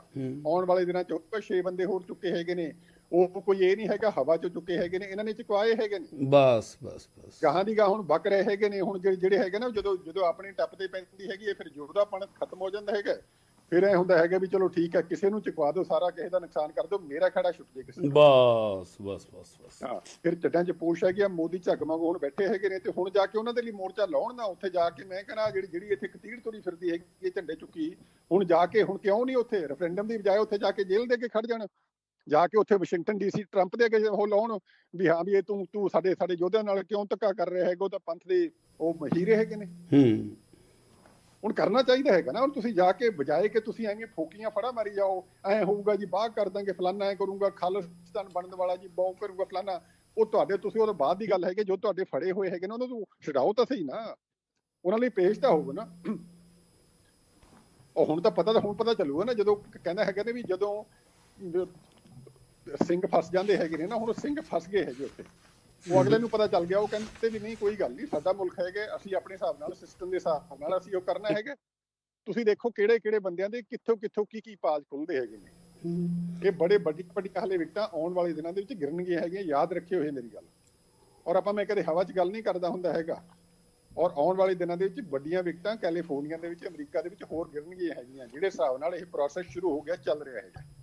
ਆਉਣ ਵਾਲੇ ਦਿਨਾਂ 'ਚ ਹੋਰ 6 ਬੰਦੇ ਹੋਰ ਚੁੱਕੇ ਹੈਗੇ ਨੇ। ਉਹ ਕੋਈ ਇਹ ਨਹੀਂ ਹੈਗਾ ਹਵਾ 'ਚ ਚੁੱਕੇ ਹੈਗੇ ਨੇ ਇਹਨਾਂ ਨੇ ਚੁਕਵਾਏ ਹੈਗੇ ਨੇ। ਬਸ ਬਸ ਬਸ। ਗਾਹਾਂ ਦੀ ਗਾਹ ਹੁਣ ਬਕ ਰਹੇ ਹੈਗੇ ਨੇ ਹੁਣ ਜਿਹੜੇ ਜਿਹੜੇ ਹੈਗੇ ਨਾ ਜਦੋਂ ਜਦੋਂ ਆਪਣੀ ਟੱਪ ਤੇ ਪੈਂਦੀ ਹੈਗੀ ਹੈ ਫਿਰ ਜੋੜਦਾਪਣ ਖਤਮ ਹੋ ਜਾਂਦਾ ਹੈਗਾ। ਫਿਰ ਇਹ ਹੁੰਦਾ ਹੈਗਾ ਵੀ ਚਲੋ ਠੀਕ ਹੈ ਕਿਸੇ ਨੂੰ ਚੁਕਵਾ ਦਿਓ ਸਾਰਾ ਕਿਸੇ ਦਾ ਨੁਕਸਾਨ ਕਰ ਦਿਓ ਮੇਰਾ ਖੜਾ ਛੁੱਟ ਜੇ ਕਿਸੇ ਦਾ। ਬਸ ਬਸ ਬਸ ਬਸ। ਹਾਂ ਫਿਰ ਚੱਡਾਂ 'ਚ ਪੋਸ਼ ਹੈਗੀ ਆ ਮੋਦੀ ਝੱਗ ਵਾਂਗੂ ਹੁਣ ਬੈਠੇ ਹੈਗੇ ਨੇ ਤੇ ਹੁਣ ਜਾ ਕੇ ਉਹਨਾਂ ਦੇ ਲਈ ਮੋਰਚਾ ਲਾਉਣ ਨਾ ਉੱਥੇ ਜਾ ਕੇ ਮੈਂ ਕਹਿੰਦਾ ਜਿਹੜੀ ਜਿਹੜੀ ਇੱਥੇ ਕਤੀੜ ਤੁਰੀ ਫਿਰਦੀ ਹੈਗੀ ਇਹ ਝੰਡੇ ਚੁੱਕੀ ਹੁਣ ਜਾ ਕੇ ਹੁਣ ਕਿਉਂ ਨਹੀਂ ਉੱਥੇ? ਰੈਫਰੈਂਡਮ ਦੀ ਬਜਾਏ ਉੱਥੇ ਜਾ ਕੇ ਜੇਲ੍ਹ ਦੇ ਕੇ ਖੜ ਜਾਣ। ਜਾ ਕੇ ਉੱਥੇ ਵਾਸ਼ਿੰਗਟਨ ਡੀਸੀ ਟਰੰਪ ਦੇ ਅੱਗੇ ਉਹ ਲਾਉਣ ਵੀ ਹਾਂ ਵੀ ਇਹ ਤੂੰ ਤੂੰ ਸਾਡੇ ਸਾਡੇ ਯੋਧਿਆਂ ਨਾਲ ਕਿਉਂ ਧੱਕਾ ਕਰ ਰਿਹਾ ਹੈਗਾ ਉਹ ਤਾਂ ਪੰਥ ਦੇ ਉਹ ਮਹੀਰੇ ਹੈਗੇ ਨੇ। ਹੂੰ। ਹੁਣ ਕਰਨਾ ਚਾਹੀਦਾ ਹੈਗਾ ਨਾ ਹੁਣ ਤੁਸੀਂ ਜਾ ਕੇ ਬਜਾਏ ਕਿ ਤੁਸੀਂ ਐਵੇਂ ਫੋਕੀਆਂ ਫੜਾ ਮਾਰੀ ਜਾਓ ਐ ਹੋਊਗਾ ਜੀ ਬਾਹ ਕਰ ਦਾਂਗੇ ਫਲਾਨਾ ਐ ਕਰੂੰਗਾ ਖਾਲਿਸਤਾਨ ਬਣਨ ਵਾਲਾ ਜੀ ਬੌਂ ਕਰੂੰਗਾ ਫਲਾਨਾ। ਉਹ ਤੁਹਾਡੇ ਤੁਸੀਂ ਉਹਦੇ ਬਾਅਦ ਦੀ ਗੱਲ ਹੈਗੀ ਜੋ ਤੁਹਾਡੇ ਫੜੇ ਹੋਏ ਹੈਗੇ ਨੇ ਉਹਨਾਂ ਨੂੰ ਛਡਾਓ ਤਾਂ ਸਹੀ ਨਾ। ਉਹਨਾਂ ਲਈ ਪੇਸ਼ ਤਾਂ ਹੋਊਗਾ ਨਾ। ਉਹ ਹੁਣ ਤਾਂ ਪਤਾ ਤਾਂ ਹੁਣ ਪਤਾ ਚੱਲੂਗਾ ਨਾ ਜਦੋਂ ਕਹਿੰਦਾ ਹੈਗਾ ਨੇ ਵੀ ਜਦੋਂ ਸਿੰਘ ਫਸ ਜਾਂਦੇ ਹੈਗੇ ਨੇ ਨਾ ਹੁਣ ਸਿੰਘ ਫਸ ਗਏ ਹੈਗੇ ਉੱਥੇ। ਉਹ ਅਗਲੇ ਨੂੰ ਪਤਾ ਚੱਲ ਗਿਆ ਉਹ ਕਹਿੰਦੇ ਵੀ ਨਹੀਂ ਕੋਈ ਗੱਲ ਨਹੀਂ ਸਾਡਾ ਮੁਲਕ ਹੈਗਾ ਅਸੀਂ ਆਪਣੇ ਹਿਸਾਬ ਨਾਲ ਸਿਸਟਮ ਦੇ ਹਿਸਾਬ ਨਾਲ ਅਸੀਂ ਉਹ ਕਰਨਾ ਹੈਗਾ। ਤੁਸੀਂ ਦੇਖੋ ਕਿਹੜੇ ਕਿਹੜੇ ਬੰਦਿਆਂ ਦੇ ਕਿੱਥੋਂ ਕਿੱਥੋਂ ਕੀ ਕੀ ਪਾਜ ਖੁੱਲਦੇ ਹੈਗੇ ਨੇ। ਇਹ ਬੜੇ ਵੱਡੀ ਵੱਡੀ ਹਲੇ ਵਿਕਟਾਂ ਆਉਣ ਵਾਲੇ ਦਿਨਾਂ ਦੇ ਵਿੱਚ ਗਿਰਨਗੀਆਂ ਹੈਗੀਆਂ ਯਾਦ ਰੱਖਿਓ ਇਹ ਮੇਰੀ ਗੱਲ। ਔਰ ਆਪਾਂ ਮੈਂ ਕਦੇ ਹਵਾ 'ਚ ਗੱਲ ਨਹੀਂ ਕਰਦਾ ਹੁੰਦਾ ਹੈਗਾ। ਔਰ ਆਉਣ ਵਾਲੇ ਦਿਨਾਂ ਦੇ ਵਿੱਚ ਵੱਡੀਆਂ ਵਿਕਟਾਂ ਕੈਲੀਫੋਰਨੀਆ ਦੇ ਵਿੱਚ ਅਮਰੀਕਾ ਦੇ ਵਿੱਚ ਹੋਰ ਗਿਰਨਗੀਆਂ ਹੈਗੀਆਂ ਜਿਹੜੇ ਹਿਸਾਬ ਨਾਲ ਇਹ ਪ੍ਰੋਸੈਸ ਸ਼ੁਰੂ ਹੋ ਗਿਆ ਚੱਲ ਰਿਹਾ ਹੈਗਾ।